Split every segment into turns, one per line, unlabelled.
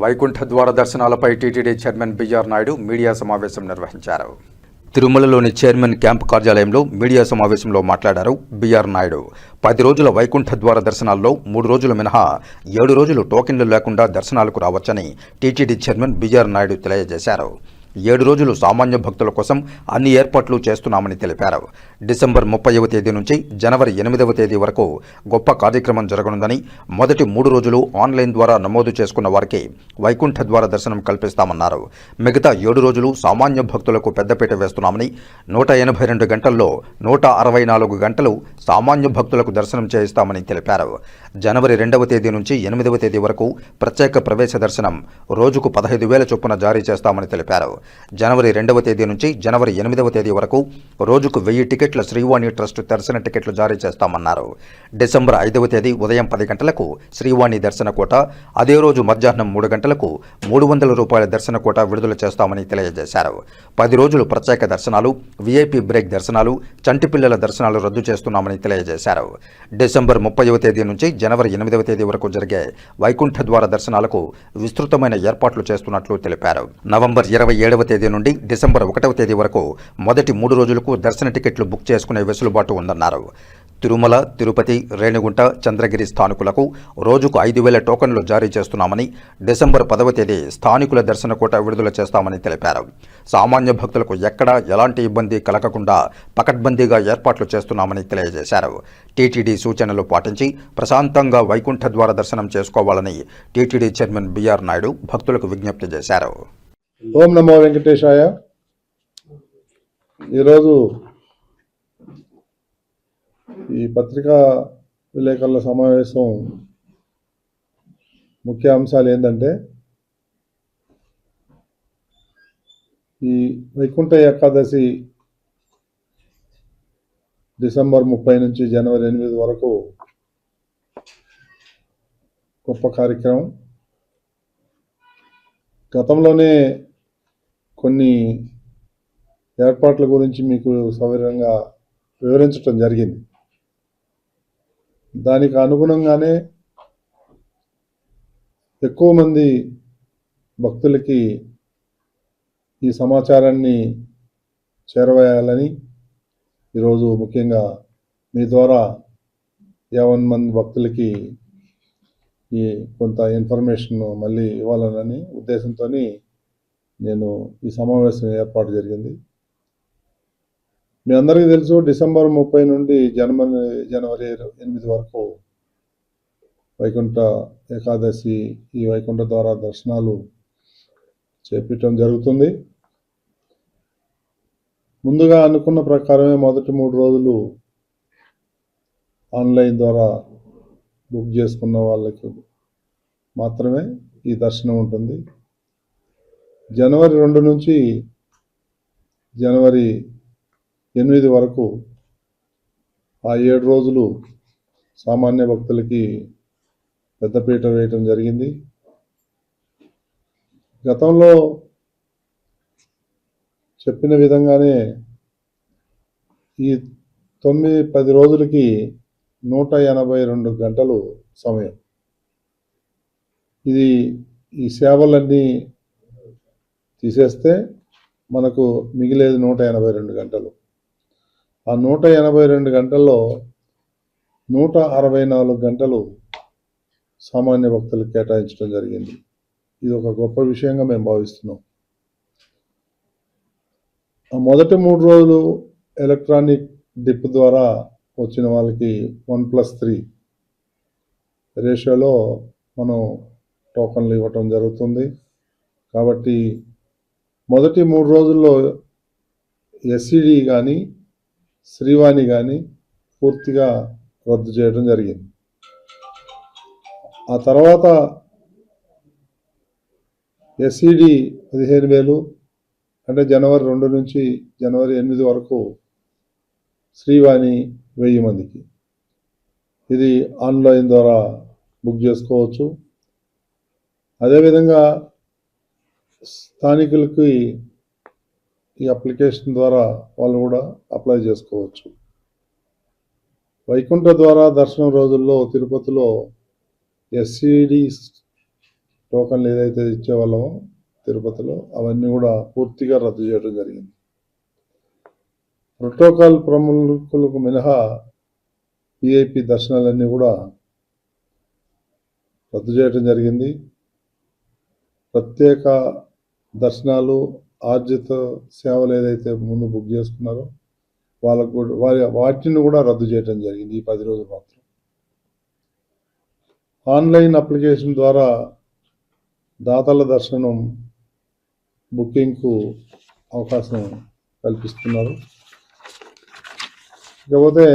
వైకుంఠ ద్వార దర్శనాలపై TTD chairman BR Naidu media సమావేశం నిర్వహించారు. తిరుమలలోని చైర్మన్ క్యాంపు కార్యాలయంలో మీడియా సమావేశంలో మాట్లాడారు బిఆర్ నాయుడు. పది రోజుల వైకుంఠ ద్వార దర్శనాల్లో మూడు రోజులు మినహా ఏడు రోజులు టోకెన్లు లేకుండా దర్శనాలకు రావచ్చని టీటీడీ చైర్మన్ బిఆర్ నాయుడు తెలియజేశారు. ఏడు రోజులు సామాన్య భక్తుల కోసం అన్ని ఏర్పాట్లు చేస్తున్నామని తెలిపారు. డిసెంబర్ ముప్పైవ తేదీ నుంచి జనవరి ఎనిమిదవ తేదీ వరకు గొప్ప కార్యక్రమం జరగనుందని మొదటి మూడు రోజులు ఆన్లైన్ ద్వారా నమోదు చేసుకున్న వారికి వైకుంఠ ద్వార దర్శనం కల్పిస్తామన్నారు. మిగతా ఏడు రోజులు సామాన్య భక్తులకు పెద్దపీట వేస్తున్నామని నూట ఎనభై రెండు గంటల్లో నూట అరవై నాలుగు గంటలు సామాన్య భక్తులకు దర్శనం చేయిస్తామని తెలిపారు. జనవరి రెండవ తేదీ నుంచి ఎనిమిదవ తేదీ వరకు ప్రత్యేక ప్రవేశ దర్శనం రోజుకు పదహైదు వేల చొప్పున జారీ చేస్తామని తెలిపారు. జనవరి రెండవ తేదీ నుంచి జనవరి ఎనిమిదవ తేదీ వరకు రోజుకు వెయ్యి టికెట్ల శ్రీవాణి ట్రస్ట్ దర్శన టికెట్లు జారీ చేస్తామన్నారు. డిసెంబర్ ఐదవ తేదీ ఉదయం పది గంటలకు శ్రీవాణి దర్శన కోట అదే రోజు మధ్యాహ్నం మూడు గంటలకు మూడు వందల రూపాయల దర్శన కోట విడుదల చేస్తామని తెలియజేశారు. పది రోజులు ప్రత్యేక దర్శనాలు వీఐపీ బ్రేక్ దర్శనాలు చంటి పిల్లల దర్శనాలు రద్దు చేస్తున్నామని తెలియజేశారు. డిసెంబర్ ముప్పైవ తేదీ నుంచి జనవరి ఎనిమిదవ తేదీ వరకు జరిగే వైకుంఠ ద్వార దర్శనాలకు విస్తృతమైన ఏర్పాట్లు చేస్తున్నట్లు తెలిపారు. నవంబర్ ఇరవై ఏడవ తేదీ నుండి డిసెంబర్ ఒకటవ తేదీ వరకు మొదటి మూడు రోజులకు దర్శన టికెట్లు బుక్ చేసుకునే వెసులుబాటు ఉందన్నారు. తిరుమల తిరుపతి రేణిగుంట చంద్రగిరి స్థానికులకు రోజుకు ఐదు వేల టోకన్లు జారీ చేస్తున్నామని డిసెంబర్ పదవ తేదీ స్థానికుల దర్శన కోట విడుదల చేస్తామని తెలిపారు. సామాన్య భక్తులకు ఎక్కడా ఎలాంటి ఇబ్బంది కలగకుండా పకడ్బందీగా ఏర్పాట్లు చేస్తున్నామని తెలియజేశారు. టీటీడీ సూచనలు పాటించి ప్రశాంతంగా వైకుంఠ ద్వార దర్శనం చేసుకోవాలని టీటీడీ చైర్మన్ బిఆర్ నాయుడు భక్తులకు విజ్ఞప్తి చేశారు.
ఓం నమో వెంకటేశాయ. ఈరోజు ఈ పత్రికా విలేకరుల సమావేశం ముఖ్య అంశాలు ఏంటంటే ఈ వైకుంఠ ఏకాదశి డిసెంబర్ ముప్పై నుంచి జనవరి ఎనిమిది వరకు గొప్ప కార్యక్రమం. గతంలోనే కొన్ని ఏర్పాట్ల గురించి మీకు సవివరంగా వివరించటం జరిగింది. దానికి అనుగుణంగానే ఎక్కువ మంది భక్తులకి ఈ సమాచారాన్ని చేరవేయాలని ఈరోజు ముఖ్యంగా మీ ద్వారా యావన్ మంది భక్తులకి ఈ కొంత ఇన్ఫర్మేషన్ మళ్ళీ ఇవ్వాలనని ఉద్దేశంతో నేను ఈ సమావేశం ఏర్పాటు జరిగింది. మీ అందరికీ తెలుసు డిసెంబర్ ముప్పై నుండి జనవరి జనవరి ఎనిమిది వరకు వైకుంఠ ఏకాదశి ఈ వైకుంఠ ద్వారా దర్శనాలు చేపించడం జరుగుతుంది. ముందుగా అనుకున్న ప్రకారమే మొదటి మూడు రోజులు ఆన్లైన్ ద్వారా బుక్ చేసుకున్న వాళ్ళకి మాత్రమే ఈ దర్శనం ఉంటుంది. జనవరి రెండు నుంచి జనవరి ఎనిమిది వరకు ఆ ఏడు రోజులు సామాన్య భక్తులకి పెద్దపీట వేయటం జరిగింది. గతంలో చెప్పిన విధంగానే ఈ తొమ్మిది పది రోజులకి నూట ఎనభై రెండు గంటలు సమయం. ఇది ఈ సేవలన్నీ తీసేస్తే మనకు మిగిలేది నూట ఎనభై రెండు గంటలు. ఆ నూట ఎనభై రెండు గంటల్లో నూట అరవై నాలుగు గంటలు సామాన్య భక్తులకు కేటాయించడం జరిగింది. ఇది ఒక గొప్ప విషయంగా మేము భావిస్తున్నాం. మొదటి మూడు రోజులు ఎలక్ట్రానిక్ డిప్ ద్వారా వచ్చిన వాళ్ళకి వన్ ప్లస్ త్రీ రేషియోలో మనం టోకన్లు ఇవ్వటం జరుగుతుంది. కాబట్టి మొదటి మూడు రోజుల్లో ఎస్సిడి కానీ శ్రీవాణి కానీ పూర్తిగా రద్దు చేయడం జరిగింది. ఆ తర్వాత ఎస్సిడి పదిహేను వేలు అంటే జనవరి రెండు నుంచి జనవరి ఎనిమిది వరకు శ్రీవాణి వెయ్యి మందికి. ఇది ఆన్లైన్ ద్వారా బుక్ చేసుకోవచ్చు. అదేవిధంగా స్థానికులకి ఈ అప్లికేషన్ ద్వారా వాళ్ళు కూడా అప్లై చేసుకోవచ్చు. వైకుంఠ ద్వారా దర్శనం రోజుల్లో తిరుపతిలో ఎస్సిడి టోకన్లు ఏదైతే ఇచ్చేవాళ్ళమో తిరుపతిలో అవన్నీ కూడా పూర్తిగా రద్దు చేయడం జరిగింది. ప్రోటోకాల్ ప్రముఖులకు మినహా విఐపి దర్శనాలన్నీ కూడా రద్దు చేయడం జరిగింది. ప్రత్యేక దర్శనాలు ఆర్జిత సేవలు ఏదైతే ముందు బుక్ చేసుకున్నారో వాళ్ళకు కూడా వారి వాటిని కూడా రద్దు చేయడం జరిగింది ఈ పది రోజులు మాత్రం. ఆన్లైన్ అప్లికేషన్ ద్వారా దాతల దర్శనం బుకింగ్కు అవకాశం కల్పిస్తున్నారు. ఇకపోతే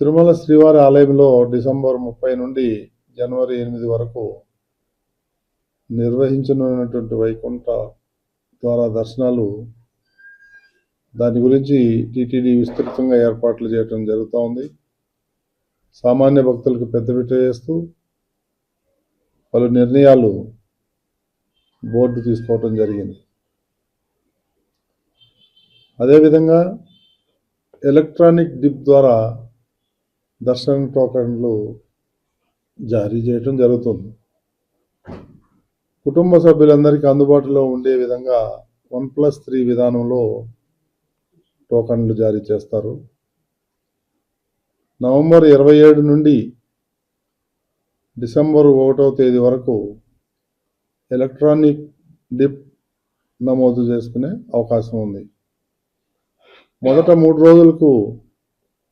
తిరుమల శ్రీవారి ఆలయంలో డిసెంబర్ ముప్పై నుండి జనవరి ఎనిమిది వరకు నిర్వహించనున్నటువంటి వైకుంఠ ద్వారా దర్శనాలు దాని గురించి టీటీడీ విస్తృతంగా ఏర్పాట్లు చేయడం జరుగుతూ ఉంది. సామాన్య భక్తులకు పెద్దపీట చేస్తూ పలు నిర్ణయాలు బోర్డు తీసుకోవటం జరిగింది. అదేవిధంగా ఎలక్ట్రానిక్ డిప్ ద్వారా దర్శన టోకన్లు జారీ చేయటం జరుగుతుంది. కుటుంబ సభ్యులందరికీ అందుబాటులో ఉండే విధంగా వన్ ప్లస్ త్రీ విధానంలో టోకన్లు జారీ చేస్తారు. నవంబర్ ఇరవై ఏడు నుండి డిసెంబర్ ఒకటవ తేదీ వరకు ఎలక్ట్రానిక్ డిప్ నమోదు చేసుకునే అవకాశం ఉంది. మొదట మూడు రోజులకు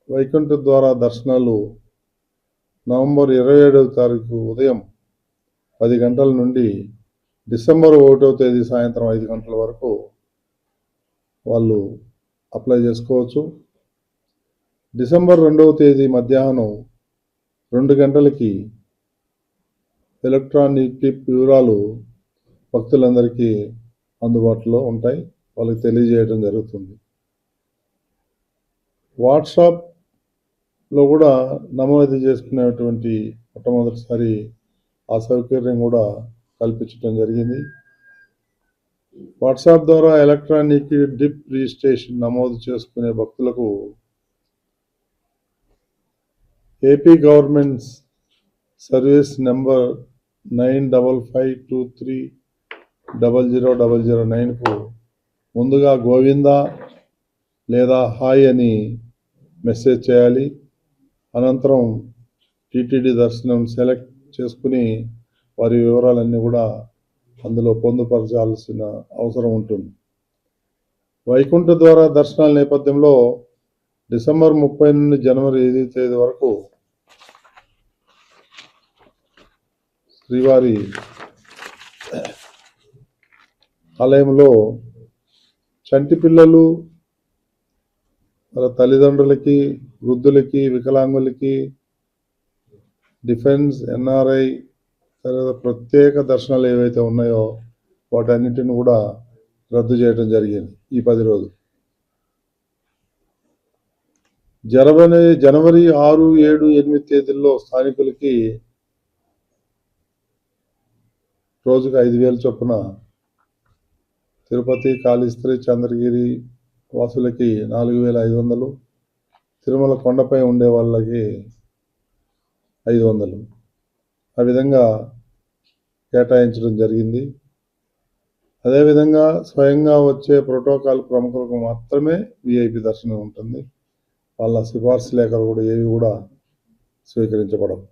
వైకుంఠ ద్వారా దర్శనాలు నవంబర్ ఇరవై ఏడవ తారీఖు ఉదయం పది గంటల నుండి డిసెంబర్ ఒకటవ తేదీ సాయంత్రం ఐదు గంటల వరకు వాళ్ళు అప్లై చేసుకోవచ్చు. డిసెంబర్ రెండవ తేదీ మధ్యాహ్నం రెండు గంటలకి ఎలక్ట్రానిక్ వివరాలు భక్తులందరికీ అందుబాటులో ఉంటాయి. వాళ్ళకి తెలియజేయడం జరుగుతుంది. వాట్సాప్లో కూడా నమోదు చేసుకునేటువంటి మొట్టమొదటిసారి ఆ సౌకర్యం కూడా కల్పించడం జరిగింది. వాట్సాప్ ద్వారా ఎలక్ట్రానిక్ డిప్ రిజిస్ట్రేషన్ నమోదు చేసుకునే భక్తులకు AP governments service number nine double five two three double zero double zero నైన్కు ముందుగా గోవిందా లేదా హాయ్ అని మెసేజ్ చేయాలి. అనంతరం టీటీడీ దర్శనం సెలెక్ట్ చేసుకుని వారి వివరాలన్నీ కూడా అందులో పొందుపరచాల్సిన అవసరం ఉంటుంది. వైకుంఠ ద్వారా దర్శనాల నేపథ్యంలో డిసెంబర్ ముప్పై నుండి జనవరి ఐదు తేదీ వరకు శ్రీవారి ఆలయంలో చంటి పిల్లలు వాళ్ళ తల్లిదండ్రులకి వృద్ధులకి వికలాంగులకి డిఫెన్స్ ఎన్ఆర్ఐ తర్వాత ప్రత్యేక దర్శనాలు ఏవైతే ఉన్నాయో వాటన్నిటిని కూడా రద్దు చేయడం జరిగింది ఈ పది రోజులు. జనవరి జనవరి ఆరు ఏడు ఎనిమిది తేదీల్లో స్థానికులకి రోజుకు ఐదు వేల చొప్పున తిరుపతి కాళీస్త్రి చంద్రగిరి వాసులకి నాలుగు వేల ఐదు వందలు తిరుమల కొండపై ఉండే వాళ్ళకి ఐదు వందలు. ఆ విధంగా కేటాయించడం జరిగింది. అదేవిధంగా స్వయంగా వచ్చే ప్రోటోకాల్ ప్రముఖులకు మాత్రమే విఐపి దర్శనం ఉంటుంది. వాళ్ళ సిఫార్సు లేఖలు కూడా ఏవి కూడా స్వీకరించబడవు.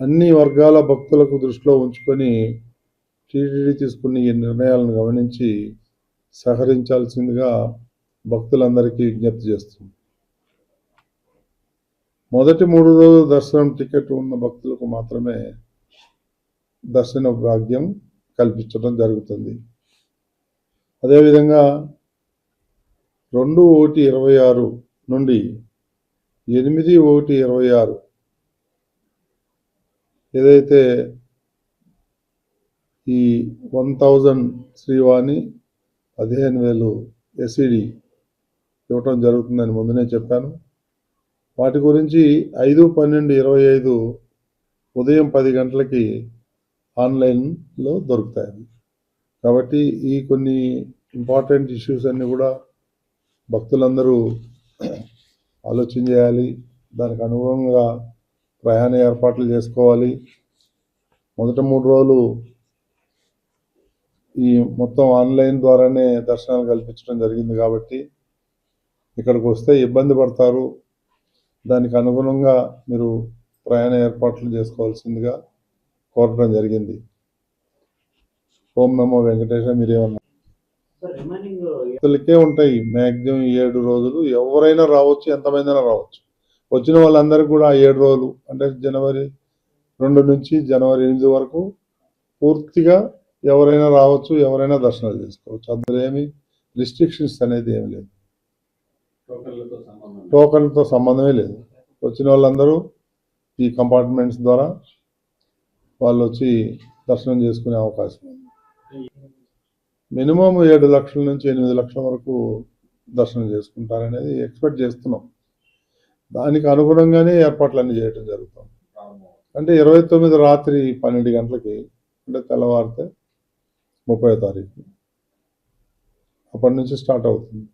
అన్ని వర్గాల భక్తులకు దృష్టిలో ఉంచుకొని టీటీడీ తీసుకున్న ఈ నిర్ణయాలను గమనించి సహకరించాల్సిందిగా భక్తులందరికీ విజ్ఞప్తి చేస్తుంది మొదటి మూడు రోజులు దర్శనం టికెట్ ఉన్న భక్తులకు మాత్రమే దర్శన భాగ్యం కల్పించడం జరుగుతుంది. అదేవిధంగా రెండు ఒకటి ఇరవై ఆరు నుండి ఎనిమిది ఒకటి ఇరవై ఆరు ఏదైతే ఈ వన్ థౌజండ్ శ్రీవాణి పదిహేను వేలు ఎస్ఈడి ఇవ్వటం జరుగుతుందని ముందునే చెప్పాను. వాటి గురించి ఐదు పన్నెండు ఇరవై ఐదు ఉదయం పది గంటలకి ఆన్లైన్లో దొరుకుతాయి. కాబట్టి ఈ కొన్ని ఇంపార్టెంట్ ఇష్యూస్ అన్నీ కూడా భక్తులందరూ ఆలోచన చేయాలి. దానికి అనుగుణంగా ప్రయాణ ఏర్పాట్లు చేసుకోవాలి. మొదట మూడు రోజులు ఈ మొత్తం ఆన్లైన్ ద్వారానే దర్శనాలు కల్పించడం జరిగింది కాబట్టి ఇక్కడికి వస్తే ఇబ్బంది పడతారు. దానికి అనుగుణంగా మీరు ప్రయాణ ఏర్పాట్లు చేసుకోవాల్సిందిగా కోరడం జరిగింది. ఓం నమో వెంకటేశ్వర మీరేమన్నా? భక్తులకే ఉంటాయి మ్యాక్సిమం ఏడు రోజులు. ఎవరైనా రావచ్చు ఎంతమందైనా రావచ్చు. వచ్చిన వాళ్ళందరికీ కూడా ఏడు రోజులు అంటే జనవరి రెండు నుంచి జనవరి ఎనిమిది వరకు పూర్తిగా ఎవరైనా రావచ్చు ఎవరైనా దర్శనాలు చేసుకోవచ్చు. అందులో ఏమి రిస్ట్రిక్షన్స్ అనేది ఏమి లేదు. టోకన్లతో సంబంధమే లేదు. వచ్చిన వాళ్ళందరూ ఈ కంపార్ట్మెంట్స్ ద్వారా వాళ్ళు వచ్చి దర్శనం చేసుకునే అవకాశం ఉంది. మినిమం ఏడు లక్షల నుంచి ఎనిమిది లక్షల వరకు దర్శనం చేసుకుంటారనేది ఎక్స్పెక్ట్ చేస్తున్నాం. దానికి అనుగుణంగానే ఏర్పాట్లన్నీ చేయడం జరుగుతుంది అంటే ఇరవై తొమ్మిది రాత్రి పన్నెండు గంటలకి అంటే తెల్లవారితే ముప్పై తారీఖు అప్పటి నుంచి స్టార్ట్ అవుతుంది.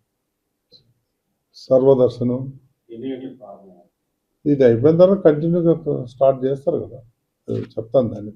సర్వదర్శనం. ఇది అయిపోయిన తర్వాత కంటిన్యూగా స్టార్ట్ చేస్తారు కదా. చెప్తాను దాన్ని.